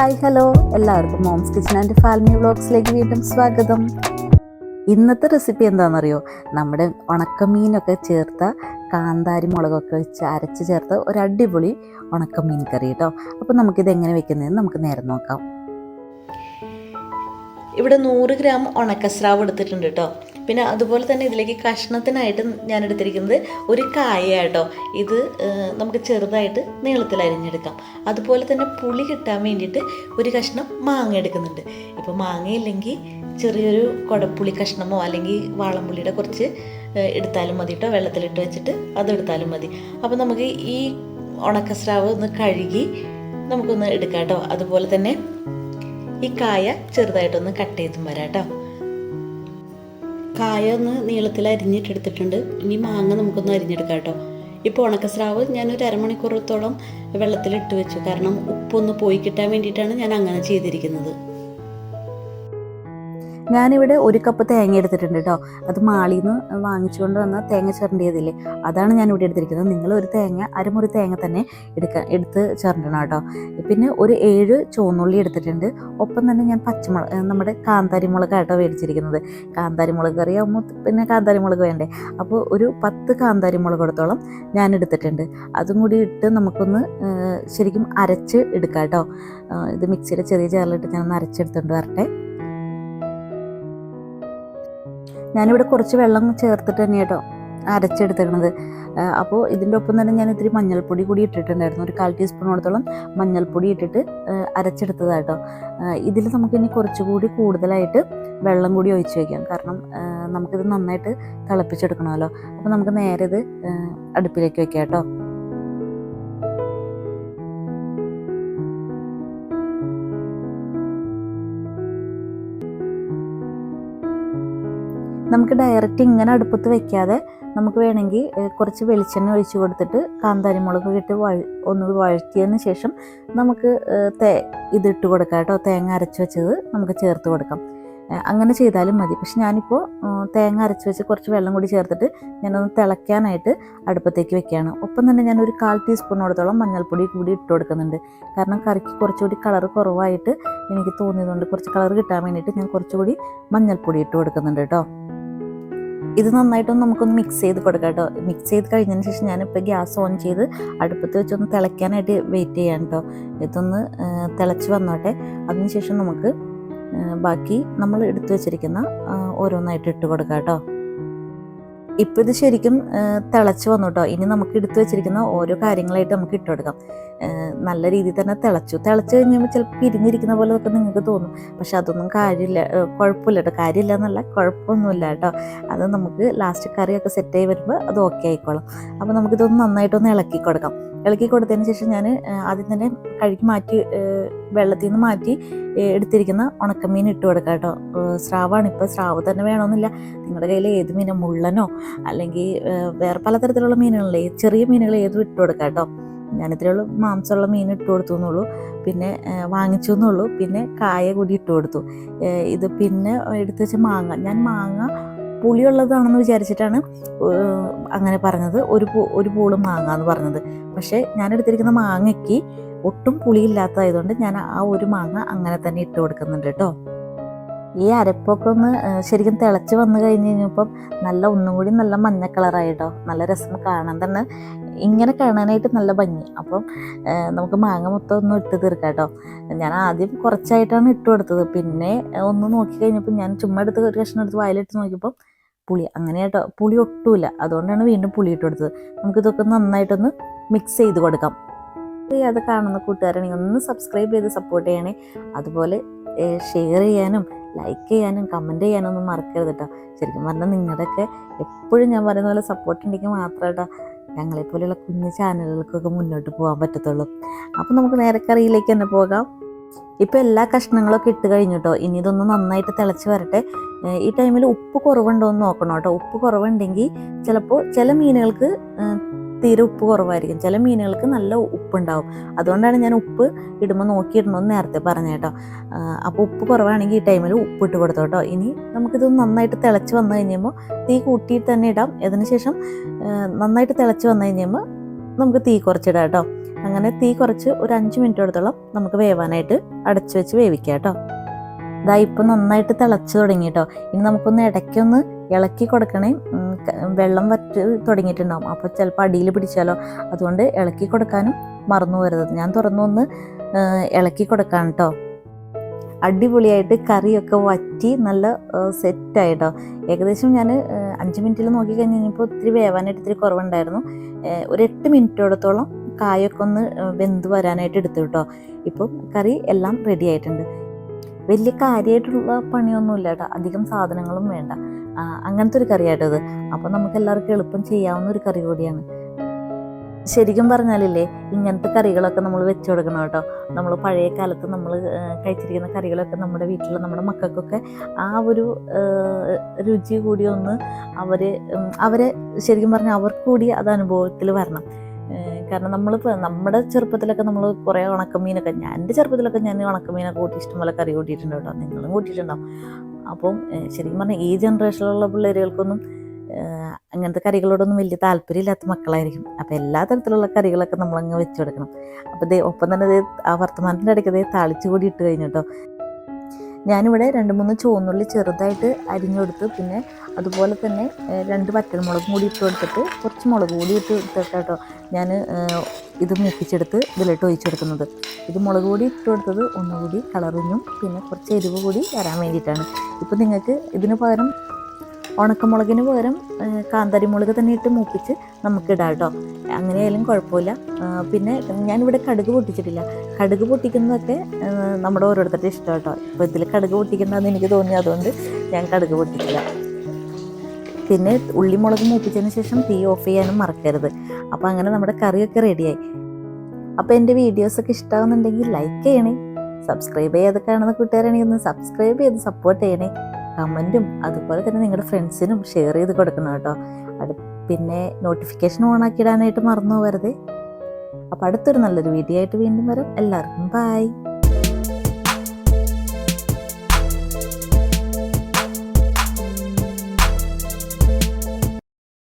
Hi hello. എല്ലാവർക്കും moms kitchen and ഫാൽമി വ്ളോഗ്സിലേക്ക് വീണ്ടും സ്വാഗതം. ഇന്നത്തെ റെസിപ്പി എന്താണെന്നറിയോ? നമ്മുടെ ഉണക്കമീനൊക്കെ ചേർത്ത കാന്താരി മുളകൊക്കെ വെച്ച് അരച്ച് ചേർത്ത ഒരു അടിപൊളി ഉണക്കമീൻ കറി കേട്ടോ. അപ്പോൾ നമുക്കിത് എങ്ങനെ വെക്കുന്നതെന്ന് നമുക്ക് നേരെ നോക്കാം. ഇവിടെ നൂറ് ഗ്രാം ഉണക്കസ്രാവ് എടുത്തിട്ടുണ്ട് കേട്ടോ. പിന്നെ അതുപോലെ തന്നെ ഇതിലേക്ക് കഷ്ണത്തിനായിട്ട് ഞാൻ എടുത്തിരിക്കുന്നത് ഒരു കായ കേട്ടോ ഇത് നമുക്ക് ചെറുതായിട്ട് നീളത്തിൽ അരിഞ്ഞെടുക്കാം. അതുപോലെ തന്നെ പുളി കിട്ടാൻ വേണ്ടിയിട്ട് ഒരു കഷ്ണം മാങ്ങ എടുക്കുന്നുണ്ട്. ഇപ്പോൾ മാങ്ങയില്ലെങ്കിൽ ചെറിയൊരു കുടപ്പുളി കഷ്ണമോ അല്ലെങ്കിൽ വാളംപുളിയുടെ കുറച്ച് എടുത്താലും മതി കേട്ടോ വെള്ളത്തിലിട്ട് വെച്ചിട്ട് അതെടുത്താലും മതി. അപ്പോൾ നമുക്ക് ഈ ഉണക്കസ്രാവ് ഒന്ന് കഴുകി നമുക്കൊന്ന് എടുക്കാം കേട്ടോ അതുപോലെ തന്നെ ഈ കായ ചെറുതായിട്ടൊന്ന് കട്ട് ചെയ്തും വരാം കേട്ടോ കായ ഒന്ന് നീളത്തിൽ അരിഞ്ഞിട്ടെടുത്തിട്ടുണ്ട്. ഇനി മാങ്ങ നമുക്കൊന്ന് അരിഞ്ഞെടുക്കാം കേട്ടോ. ഇപ്പോൾ ഉണക്കസ്രാവ് ഞാനൊരു അരമണിക്കൂറത്തോളം വെള്ളത്തിലിട്ട് വെച്ചു. കാരണം ഉപ്പൊന്ന് പോയി കിട്ടാൻ വേണ്ടിയിട്ടാണ് ഞാൻ അങ്ങനെ ചെയ്തിരിക്കുന്നത്. ഞാനിവിടെ ഒരു കപ്പ് തേങ്ങ എടുത്തിട്ടുണ്ട് കേട്ടോ അത് മാളിയിൽ നിന്ന് വാങ്ങിച്ചുകൊണ്ട് വന്ന തേങ്ങ ചിരണ്ടിയതില്ലേ? അതാണ് ഞാൻ ഇവിടെ എടുത്തിരിക്കുന്നത്. നിങ്ങൾ ഒരു തേങ്ങ അരമുറി തേങ്ങ തന്നെ എടുക്കുക എടുത്ത് ചേർണ്ടണം കേട്ടോ. പിന്നെ ഒരു ഏഴ് ചുവന്നുള്ളി എടുത്തിട്ടുണ്ട്. ഒപ്പം തന്നെ ഞാൻ പച്ചമുളക് നമ്മുടെ കാന്താരി മുളകാട്ടോ മേടിച്ചിരിക്കുന്നത് കാന്താരി മുളക് കറി ആകുമ്പോൾ പിന്നെ കാന്താരി മുളക് വേണ്ടേ? അപ്പോൾ ഒരു പത്ത് കാന്താരി എടുത്തോളം ഞാൻ എടുത്തിട്ടുണ്ട്. അതും കൂടി ഇട്ട് നമുക്കൊന്ന് ശരിക്കും അരച്ച് എടുക്കാം കേട്ടോ ഇത് മിക്സിയുടെ ചെറിയ ജാറിലിട്ട് ഞാനൊന്ന് അരച്ചെടുത്തുകൊണ്ട് വരട്ടെ. ഞാനിവിടെ കുറച്ച് വെള്ളം ചേർത്തിട്ട് തന്നെ കേട്ടോ അരച്ചെടുത്തിരുന്നത് അപ്പോൾ ഇതിന്റെ ഒപ്പം തന്നെ ഞാൻ ഇത്തിരി മഞ്ഞൾപ്പൊടി കൂടി ഇട്ടിട്ടുണ്ടായിരുന്നു. ഒരു കാൽ ടീസ്പൂണോളത്തോളം മഞ്ഞൾപ്പൊടി ഇട്ടിട്ട് അരച്ചെടുത്തതാട്ടോ. ഇതിൽ നമുക്കിനി കുറച്ചുകൂടി കൂടുതലായിട്ട് വെള്ളം കൂടി ഒഴിച്ചു വയ്ക്കാം. കാരണം നമുക്കിത് നന്നായിട്ട് തിളപ്പിച്ചെടുക്കണമല്ലോ. അപ്പോൾ നമുക്ക് നേരെ ഇത് അടുപ്പിലേക്ക് വയ്ക്കാം കേട്ടോ. നമുക്ക് ഡയറക്റ്റ് ഇങ്ങനെ അടുപ്പത്ത് വെക്കാതെ നമുക്ക് വേണമെങ്കിൽ കുറച്ച് വെളിച്ചെണ്ണ ഒഴിച്ചു കൊടുത്തിട്ട് കാന്താരി മുളക് ഇട്ട് വഴ ഒന്ന് വഴറ്റിയതിന് ശേഷം നമുക്ക് തേ ഇതിട്ട് കൊടുക്കാം കേട്ടോ. തേങ്ങ അരച്ച് വെച്ചത് നമുക്ക് ചേർത്ത് കൊടുക്കാം. അങ്ങനെ ചെയ്താലും മതി. പക്ഷെ ഞാനിപ്പോൾ തേങ്ങ അരച്ച് വെച്ച് കുറച്ച് വെള്ളം കൂടി ചേർത്തിട്ട് ഞാനൊന്ന് തിളയ്ക്കാനായിട്ട് അടുപ്പത്തേക്ക് വെക്കുകയാണ്. ഒപ്പം തന്നെ ഞാൻ ഒരു കാൽ ടീസ്പൂണോടത്തോളം മഞ്ഞൾപ്പൊടി കൂടി ഇട്ട് കൊടുക്കുന്നുണ്ട്. കാരണം കറിക്ക് കുറച്ചുകൂടി കളർ കുറവായിട്ട് എനിക്ക് തോന്നിയതുകൊണ്ട് കുറച്ച് കളർ കിട്ടാൻ വേണ്ടിയിട്ട് ഞാൻ കുറച്ചുകൂടി മഞ്ഞൾപ്പൊടി ഇട്ട് കൊടുക്കുന്നുണ്ട് കേട്ടോ. ഇത് നന്നായിട്ടൊന്ന് നമുക്കൊന്ന് മിക്സ് ചെയ്ത് കൊടുക്കാം കേട്ടോ. മിക്സ് ചെയ്ത് കഴിഞ്ഞതിന് ശേഷം ഞാനിപ്പോൾ ഗ്യാസ് ഓൺ ചെയ്ത് അടുപ്പത്ത് വെച്ചൊന്ന് തിളയ്ക്കാനായിട്ട് വെയിറ്റ് ചെയ്യാം കേട്ടോ. ഇതൊന്ന് തിളച്ച് വന്നോട്ടെ. അതിനുശേഷം നമുക്ക് ബാക്കി നമ്മൾ എടുത്തു വെച്ചിരിക്കുന്ന ഓരോന്നായിട്ട് ഇട്ട് കൊടുക്കാം കേട്ടോ. ഇപ്പോൾ ഇത് ശരിക്കും തിളച്ച് വന്നു കേട്ടോ ഇനി നമുക്ക് എടുത്തു വെച്ചിരിക്കുന്ന ഓരോ കാര്യങ്ങളായിട്ട് നമുക്ക് ഇട്ട് കൊടുക്കാം. നല്ല രീതിയിൽ തന്നെ തിളച്ചു. തിളച്ച് കഴിഞ്ഞപ്പോൾ ചിലപ്പോൾ പിരിഞ്ഞിരിക്കുന്ന പോലെ ഒക്കെ നിങ്ങൾക്ക് തോന്നും. പക്ഷെ അതൊന്നും കാര്യമില്ല. കുഴപ്പമില്ല കേട്ടോ കാര്യമില്ല എന്നല്ല കുഴപ്പമൊന്നുമില്ല കേട്ടോ അത് നമുക്ക് ലാസ്റ്റ് കറിയൊക്കെ സെറ്റ് ആയി വരുമ്പോൾ അത് ഓക്കെ ആയിക്കോളും. അപ്പോൾ നമുക്കിതൊന്ന് നന്നായിട്ടൊന്ന് ഇളക്കി കൊടുക്കാം. ഇളക്കി കൊടുത്തതിന് ശേഷം ഞാൻ ആദ്യം തന്നെ കഴുകി മാറ്റി വെള്ളത്തിൽ നിന്ന് മാറ്റി എടുത്തിരിക്കുന്ന ഉണക്കമീൻ ഇട്ട് കൊടുക്കാം കേട്ടോ സ്രാവാണ്. ഇപ്പോൾ സ്രാവ് തന്നെ വേണമെന്നില്ല നിങ്ങളുടെ കയ്യിൽ ഏത് മീനും? മുള്ളനോ? അല്ലെങ്കിൽ വേറെ പലതരത്തിലുള്ള മീനുകളല്ലേ? ചെറിയ മീനുകൾ ഏതും ഇട്ട് കൊടുക്കാം കേട്ടോ ഞാനിത്രയുള്ള മാംസമുള്ള മീൻ ഇട്ട് കൊടുത്തു എന്നുള്ളൂ പിന്നെ വാങ്ങിച്ചു എന്നുള്ളൂ പിന്നെ കായ കൂടി ഇട്ട് കൊടുത്തു. ഇത് പിന്നെ എടുത്തു വെച്ച മാങ്ങ. ഞാൻ മാങ്ങ പുളിയുള്ളതാണെന്ന് വിചാരിച്ചിട്ടാണ് അങ്ങനെ പറഞ്ഞത്. ഒരു ഒരു പൂൾ മാങ്ങ എന്ന് പറഞ്ഞത്. പക്ഷേ ഞാൻ എടുത്തിരിക്കുന്ന മാങ്ങയ്ക്ക് ഒട്ടും പുളിയില്ലാത്തതായതുകൊണ്ട് ഞാൻ ആ ഒരു മാങ്ങ അങ്ങനെ തന്നെ ഇട്ട് കൊടുക്കുന്നുണ്ട് കേട്ടോ. ഈ അരപ്പൊക്കെ ഒന്ന് ശരിക്കും തിളച്ച് വന്നു കഴിഞ്ഞ് കഴിഞ്ഞപ്പം നല്ല ഒന്നും കൂടി നല്ല മഞ്ഞ കളറായി കേട്ടോ. നല്ല രസം കാണാൻ തന്നെ ഇങ്ങനെ കാണാനായിട്ട് നല്ല ഭംഗി. അപ്പം നമുക്ക് മാങ്ങ മൊത്തം ഒന്ന് ഇട്ട് തീർക്കാം കേട്ടോ. ഞാൻ ആദ്യം കുറച്ചായിട്ടാണ് ഇട്ട് കൊടുത്തത്. പിന്നെ ഒന്ന് നോക്കി കഴിഞ്ഞപ്പോൾ ഞാൻ ചുമ്മാ എടുത്ത് ഒരു കഷ്ണം എടുത്ത് വായിലിട്ട് നോക്കിയപ്പോൾ പുളി. അങ്ങനെ കേട്ടോ. പുളി ഒട്ടുമില്ല അതുകൊണ്ടാണ് വീണ്ടും പുളി ഇട്ട് കൊടുത്തത്. നമുക്കിതൊക്കെ നന്നായിട്ടൊന്ന് മിക്സ് ചെയ്ത് കൊടുക്കാം. അത് കാണുന്ന കൂട്ടുകാരാണെങ്കിൽ ഒന്ന് സബ്സ്ക്രൈബ് ചെയ്ത് സപ്പോർട്ട് ചെയ്യണേ. അതുപോലെ ഷെയർ ചെയ്യാനും ലൈക്ക് ചെയ്യാനും കമന്റ് ചെയ്യാനും ഒന്നും മറക്കരുത് കേട്ടോ ശരിക്കും പറഞ്ഞാൽ നിങ്ങളുടെയൊക്കെ എപ്പോഴും ഞാൻ പറയുന്ന പോലെ സപ്പോർട്ട് ഉണ്ടെങ്കിൽ മാത്രമേ കേട്ടോ ഞങ്ങളെപ്പോലെയുള്ള കുഞ്ഞു ചാനലുകൾക്കൊക്കെ മുന്നോട്ട് പോകാൻ പറ്റത്തുള്ളൂ. അപ്പോൾ നമുക്ക് നേരെ കറിയിലേക്ക് തന്നെ പോകാം. ഇപ്പോൾ എല്ലാ കഷ്ണങ്ങളൊക്കെ ഇട്ട് കഴിഞ്ഞു കേട്ടോ ഇനി ഇതൊന്ന് നന്നായിട്ട് തിളച്ച് വരട്ടെ. ഈ ടൈമിൽ ഉപ്പ് കുറവുണ്ടോ എന്ന് നോക്കണം കേട്ടോ ഉപ്പ് കുറവുണ്ടെങ്കിൽ ചിലപ്പോൾ ചില മീനുകൾക്ക് തീരെ ഉപ്പ് കുറവായിരിക്കും. ചില മീനുകൾക്ക് നല്ല ഉപ്പുണ്ടാവും. അതുകൊണ്ടാണ് ഞാൻ ഉപ്പ് ഇടുമ്പോൾ നോക്കിയിടണമെന്ന് നേരത്തെ പറഞ്ഞു കേട്ടോ അപ്പോൾ ഉപ്പ് കുറവാണെങ്കിൽ ഈ ടൈമിൽ ഉപ്പ് ഇട്ട് കൊടുത്തോ കേട്ടോ ഇനി നമുക്കിത് നന്നായിട്ട് തിളച്ച് വന്നു കഴിഞ്ഞുമ്പോൾ തീ കൂട്ടിയിട്ട് തന്നെ ഇടാം. അതിനുശേഷം നന്നായിട്ട് തിളച്ച് വന്നു കഴിഞ്ഞുമ്പോൾ നമുക്ക് തീ കുറച്ചിടാം കേട്ടോ അങ്ങനെ തീ കുറച്ച് ഒരു അഞ്ച് മിനിറ്റോടത്തോളം നമുക്ക് വേവാനായിട്ട് അടച്ചു വെച്ച് വേവിക്കാം കേട്ടോ. ഇതാ ഇപ്പം നന്നായിട്ട് തിളച്ച് തുടങ്ങി കേട്ടോ. ഇനി നമുക്കൊന്ന് ഇടയ്ക്കൊന്ന് ഇളക്കി കൊടുക്കണേ. വെള്ളം വറ്റ് തുടങ്ങിയിട്ടുണ്ടാവും. അപ്പോൾ ചിലപ്പോൾ അടിയിൽ പിടിച്ചാലോ. അതുകൊണ്ട് ഇളക്കി കൊടുക്കാനും മറന്നു പോരുത്. ഞാൻ തുറന്നൊന്ന് ഇളക്കി കൊടുക്കാം കേട്ടോ. അടിപൊളിയായിട്ട് കറിയൊക്കെ വറ്റി നല്ല സെറ്റായിട്ടോ ഏകദേശം ഞാൻ അഞ്ച് മിനിറ്റിൽ നോക്കി കഴിഞ്ഞ് കഴിഞ്ഞപ്പോൾ ഒത്തിരി വേവാനായിട്ട് ഇത്തിരി കുറവുണ്ടായിരുന്നു. ഒരു എട്ട് മിനിറ്റോടത്തോളം കായൊക്കെ ഒന്ന് വെന്ത് വരാനായിട്ട് എടുത്തു കേട്ടോ ഇപ്പം കറി എല്ലാം റെഡി ആയിട്ടുണ്ട്. വലിയ കാര്യമായിട്ടുള്ള പണിയൊന്നുമില്ല കേട്ടോ അധികം സാധനങ്ങളും വേണ്ട. അങ്ങനത്തെ ഒരു കറിയായിട്ടത് അപ്പോൾ നമുക്ക് എല്ലാവർക്കും എളുപ്പം ചെയ്യാവുന്ന ഒരു കറി കൂടിയാണ്. ശരിക്കും പറഞ്ഞാലില്ലേ ഇങ്ങനത്തെ കറികളൊക്കെ നമ്മൾ വെച്ചു കൊടുക്കണം കേട്ടോ നമ്മൾ പഴയ കാലത്ത് നമ്മൾ കഴിച്ചിരിക്കുന്ന കറികളൊക്കെ നമ്മുടെ വീട്ടിൽ നമ്മുടെ മക്കൾക്കൊക്കെ ആ ഒരു രുചി കൂടി ഒന്ന് അവർ അവരെ ശരിക്കും പറഞ്ഞാൽ അവർക്ക് കൂടി അത് അനുഭവത്തിൽ വരണം. കാരണം നമ്മളിപ്പോൾ നമ്മുടെ ചെറുപ്പത്തിലൊക്കെ നമ്മൾ കുറേ ഉണക്കമീനൊക്കെ ഞാൻ എന്റെ ചെറുപ്പത്തിലൊക്കെ ഞാൻ ഉണക്കമീനൊക്കെ കൂട്ടി ഇഷ്ടംപോലെ കറി കൂട്ടിയിട്ടുണ്ട് കേട്ടോ. നിങ്ങളും കൂട്ടിയിട്ടുണ്ടാവും. അപ്പം ശരിക്കും പറഞ്ഞാൽ ഈ ജനറേഷനിലുള്ള പിള്ളേരുകൾക്കൊന്നും അങ്ങനത്തെ കറികളോടൊന്നും വലിയ താല്പര്യമില്ലാത്ത മക്കളായിരിക്കും. അപ്പോൾ എല്ലാ തരത്തിലുള്ള കറികളൊക്കെ നമ്മളങ്ങ് വെച്ച് കൊടുക്കണം അപ്പോൾ ഒപ്പം തന്നെ ആ വർത്തമാനത്തിന്റെ ഇടയ്ക്ക് ദേ താളിച്ചു കൂടി ഇട്ട് കഴിഞ്ഞു കേട്ടോ. ഞാനിവിടെ രണ്ട് മൂന്ന് ചുവന്നുള്ളി ചെറുതായിട്ട് അരിഞ്ഞെടുത്ത് പിന്നെ അതുപോലെ തന്നെ രണ്ട് വറ്റൽമുളകും കൂടി ഇട്ട് കൊടുത്തിട്ട് കുറച്ച് മുളക് കൂടി ഇട്ട് കൊടുത്തിട്ട് കേട്ടോ ഞാൻ ഇത് മൂപ്പിച്ചെടുത്ത് ഇതിലിട്ട് ഒഴിച്ചെടുക്കുന്നത് ഇത് മുളക് പൊടി ഇട്ട് കൊടുത്തത് ഒന്നുകൂടി കളറിനും പിന്നെ കുറച്ച് എരിവ് കൂടി വരാൻ വേണ്ടിയിട്ടാണ്. ഇപ്പോൾ നിങ്ങൾക്ക് ഇതിന് പകരം ഉണക്കമുളകിന് പകരം കാന്താരിമുളക് കാന്താരി മുളക് തന്നെ ഇട്ട് മൂപ്പിച്ച് നമുക്ക് ഇടാം കേട്ടോ അങ്ങനെയായാലും കുഴപ്പമില്ല. പിന്നെ ഞാനിവിടെ കടുക് പൊട്ടിച്ചിട്ടില്ല. കടുക് പൊട്ടിക്കുന്നതൊക്കെ നമ്മുടെ ഓരോരുത്തരുടെ ഇഷ്ടം കേട്ടോ ഇപ്പോൾ ഇതിൽ കടുക് പൊട്ടിക്കുന്നതെന്ന് എനിക്ക് തോന്നി അതുകൊണ്ട് ഞാൻ കടുക് പൊട്ടിച്ചില്ല. പിന്നെ ഉള്ളിമുളക് മൂപ്പിച്ചതിന് ശേഷം തീ ഓഫ് ചെയ്യാനും മറക്കരുത്. അപ്പോൾ അങ്ങനെ നമ്മുടെ കറിയൊക്കെ റെഡിയായി. അപ്പോൾ എന്റെ വീഡിയോസൊക്കെ ഇഷ്ടമാകുന്നുണ്ടെങ്കിൽ ലൈക്ക് ചെയ്യണേ. സബ്സ്ക്രൈബ് ചെയ്യാതെ കാണുന്ന കൂട്ടുകാരാണെങ്കിൽ ഒന്ന് സബ്സ്ക്രൈബ് ചെയ്ത് സപ്പോർട്ട് ചെയ്യണേ. കമന്റും അതുപോലെ തന്നെ നിങ്ങളുടെ ഫ്രണ്ട്സിനും ഷെയർ ചെയ്ത് കൊടുക്കണം കേട്ടോ. അത് പിന്നെ നോട്ടിഫിക്കേഷൻ ഓൺ ആക്കി ഇടാനായിട്ട് മറന്നു പോകരുത്. അപ്പോൾ അടുത്തൊരു നല്ലൊരു വീഡിയോ ആയിട്ട് വീണ്ടും വരും. എല്ലാവർക്കും ബൈ